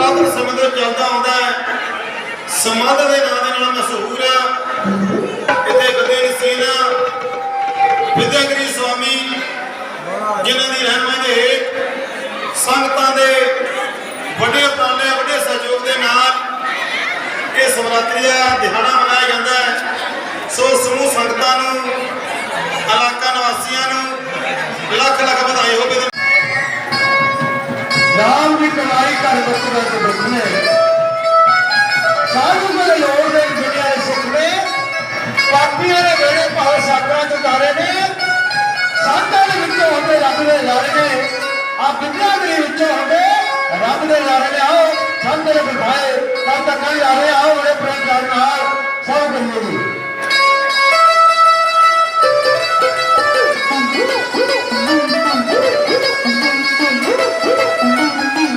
ਪੁਰਾਤਨ ਸਮੇਂ ਤੋਂ ਚੱਲਦਾ ਆਉਂਦਾ ਹੈ। ਸਮਾਧ ਦੇ ਨਾਂ ਦੇ ਨਾਲ ਮਸ਼ਹੂਰ ਹੈ। ਇੱਥੇ ਗਦੇਲ ਸਿੰਘ ਵਿਦਿਆਗਰੀ ਸਵਾਮੀ, ਜਿਨ੍ਹਾਂ ਦੀ ਰਹਿਨਮਾਈ ਦੇ ਹੇਠ ਸੰਗਤਾਂ ਦੇ ਵੱਡੇ ਉਪਰਾਲੇ ਵੱਡੇ ਸਹਿਯੋਗ ਦੇ ਨਾਲ ਇਹ ਸਵਰਾਤਰੀ ਦਾ ਦਿਹਾੜਾ ਮਨਾਇਆ ਜਾਂਦਾ ਹੈ। ਸੋ ਸਮੂਹ ਸੰਗਤਾਂ ਨੂੰ, ਇਲਾਕਾ ਨਿਵਾਸੀਆਂ ਨੂੰ ਲੱਖ ਲੱਖ ਵਧਾਈ ਹੋਵੇ ਦੀ ਕਮਾਈ ਕਰ ਬਰਤਨਾਂ ਤੇ ਬਰਤਨੇ ਸਾਧੂ ਦੇ ਲੋੜ ਦੇ ਦੁਨੀਆ ਦੇ ਸੁੱਖ ਨੇ, ਪਾਪੀਆਂ ਦੇ ਵੇੜੇ ਭਾਵੇਂ ਸਾਗਰਾਂ ਤੋਂ ਤਾਰੇ ਨੇ ਸਾਧਾਂ ਦੇ ਵਿੱਚੋਂ ਹੁੰਦੇ ਰੱਬ ਦੇ ਲਾਰੇ ਨੇ। ਆ ਬਿੰਦਿਆਂ ਦੇ ਵਿੱਚੋਂ ਹੁੰਦੇ ਰੱਬ ਦੇ ਲਾਰੇ ਨੇ। ਆਓ ਸੰਤ ਦੇ ਬਿਠਾਏ ਤਦ ਤਾਂ ਨਹੀਂ ਆ। ਰਹੇ ਆਓ, ਬੜੇ ਪ੍ਰੇਮ ਨਾਲ ਸਭ ਕਰੀਏ ਜੀ। ਉਹ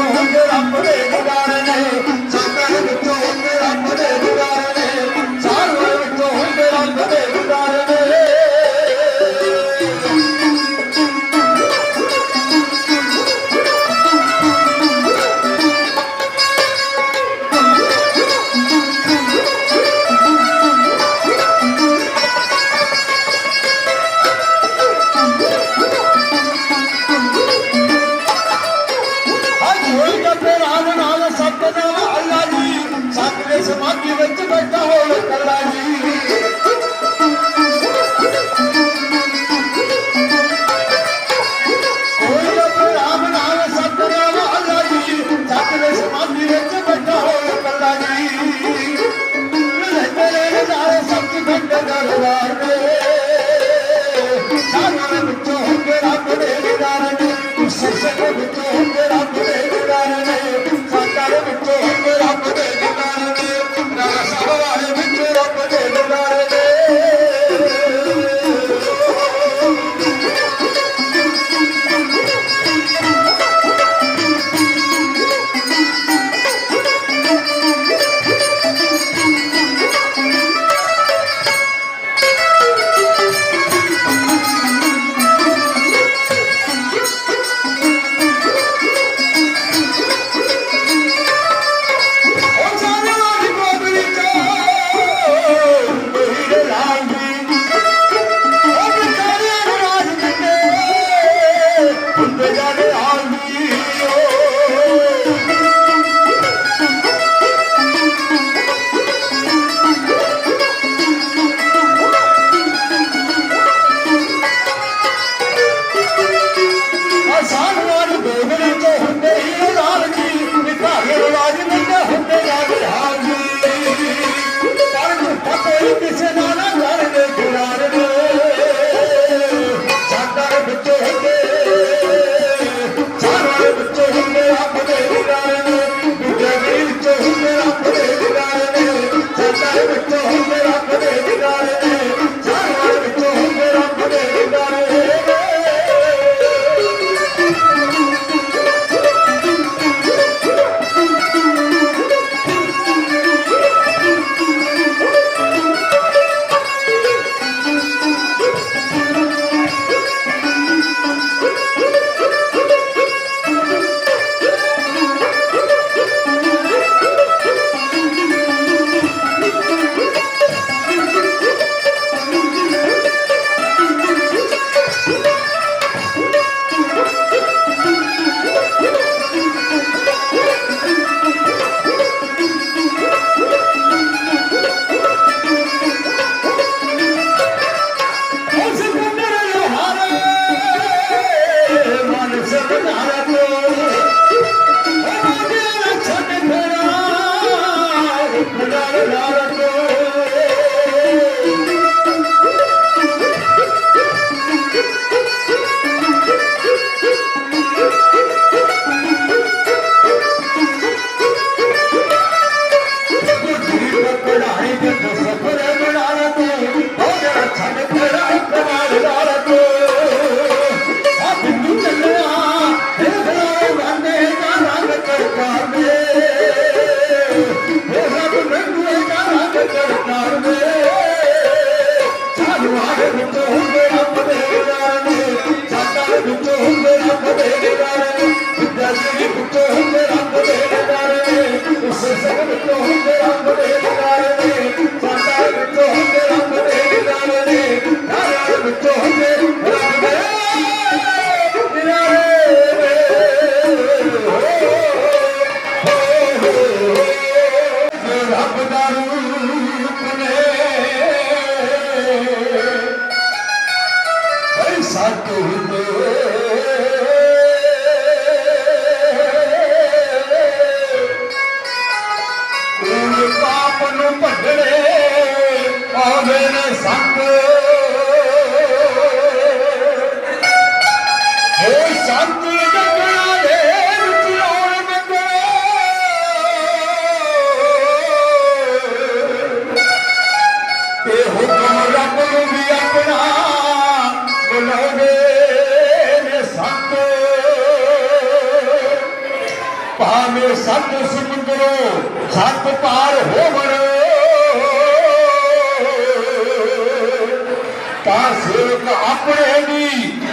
아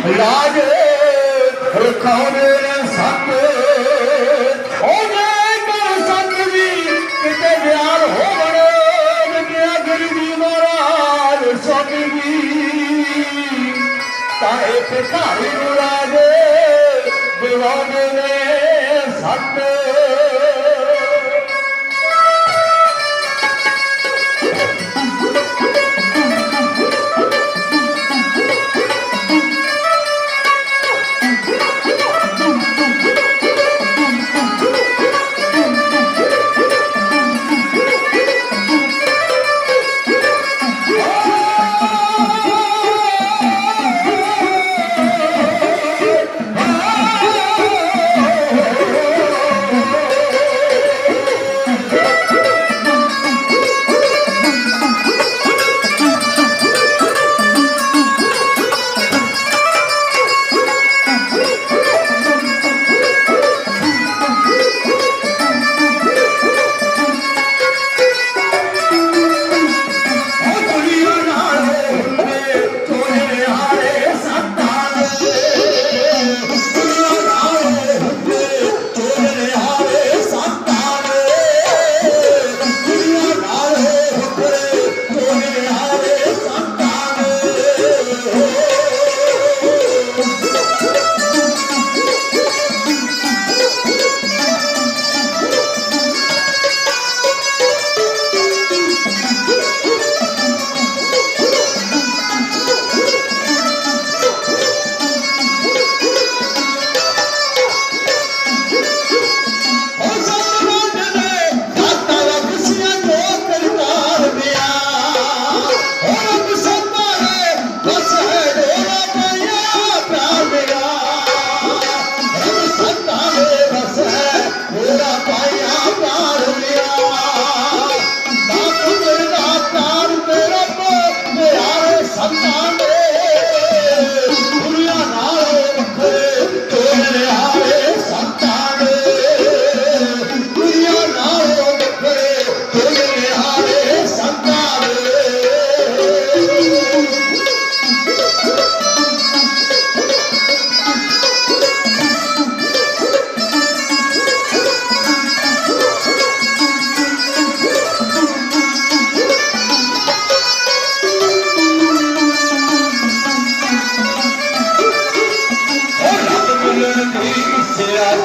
ਦੀ ਲਾਜ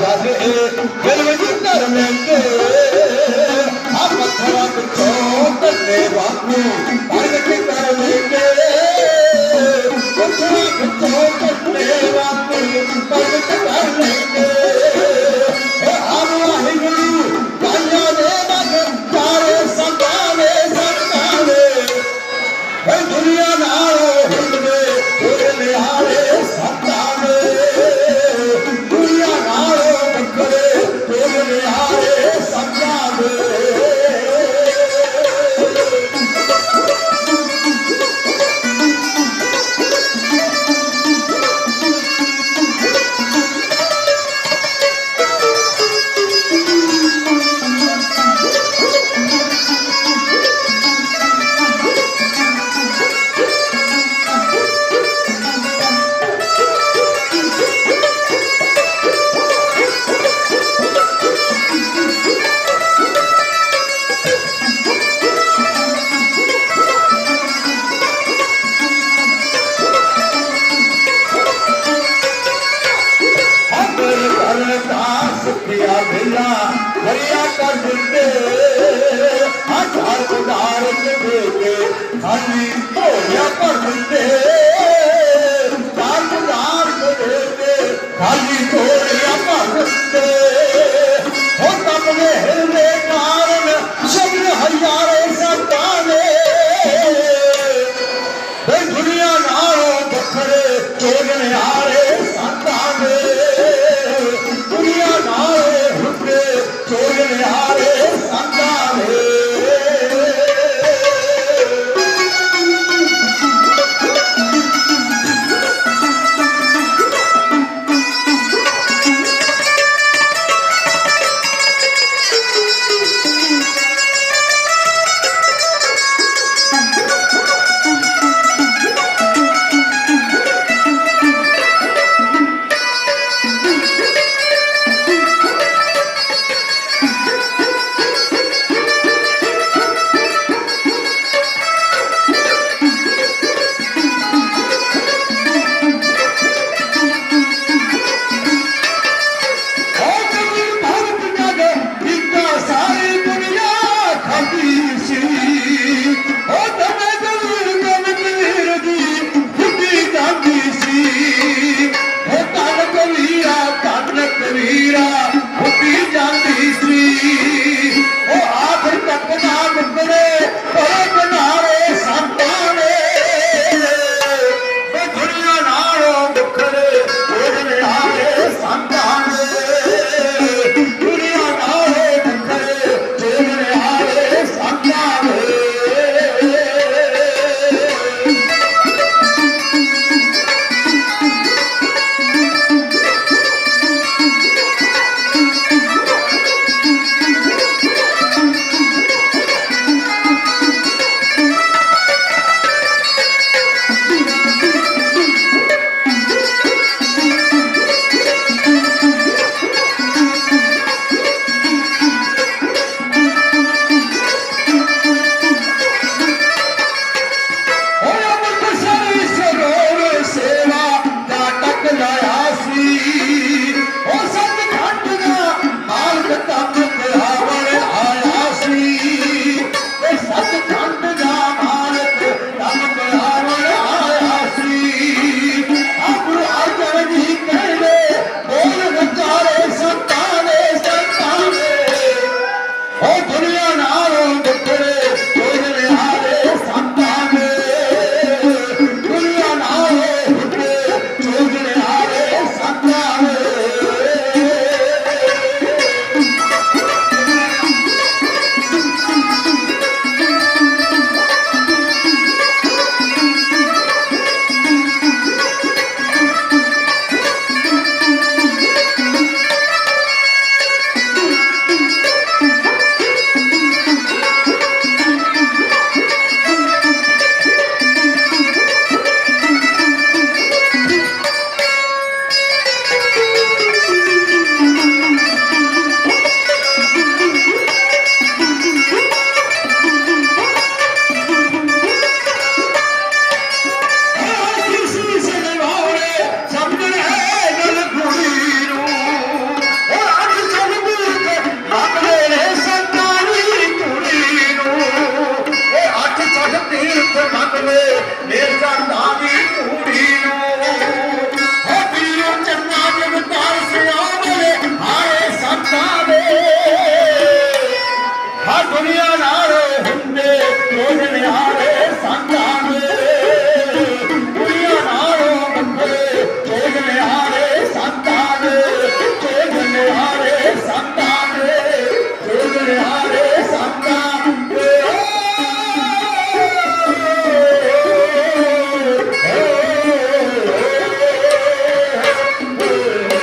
ਗੱਲ ਏ ਦਿਲ ਵਿੱਚ ਧਰ ਲੈਂਦੇ ਆ ਪੱਥਰਾਂ ਵਿੱਚੋਂ ਧੰਨੇ ਵਾਂਗੂ ਪਰ ਵਿੱਚ ਧਰ ਲੈਂਦੇ। ਪੱਥਰਾਂ ਵਿੱਚੋਂ ਧੰਨੇ ਵਾਂਗੂ ਪਰ ਵਿੱਚ ਧਰ ਲੈਂਦੇ।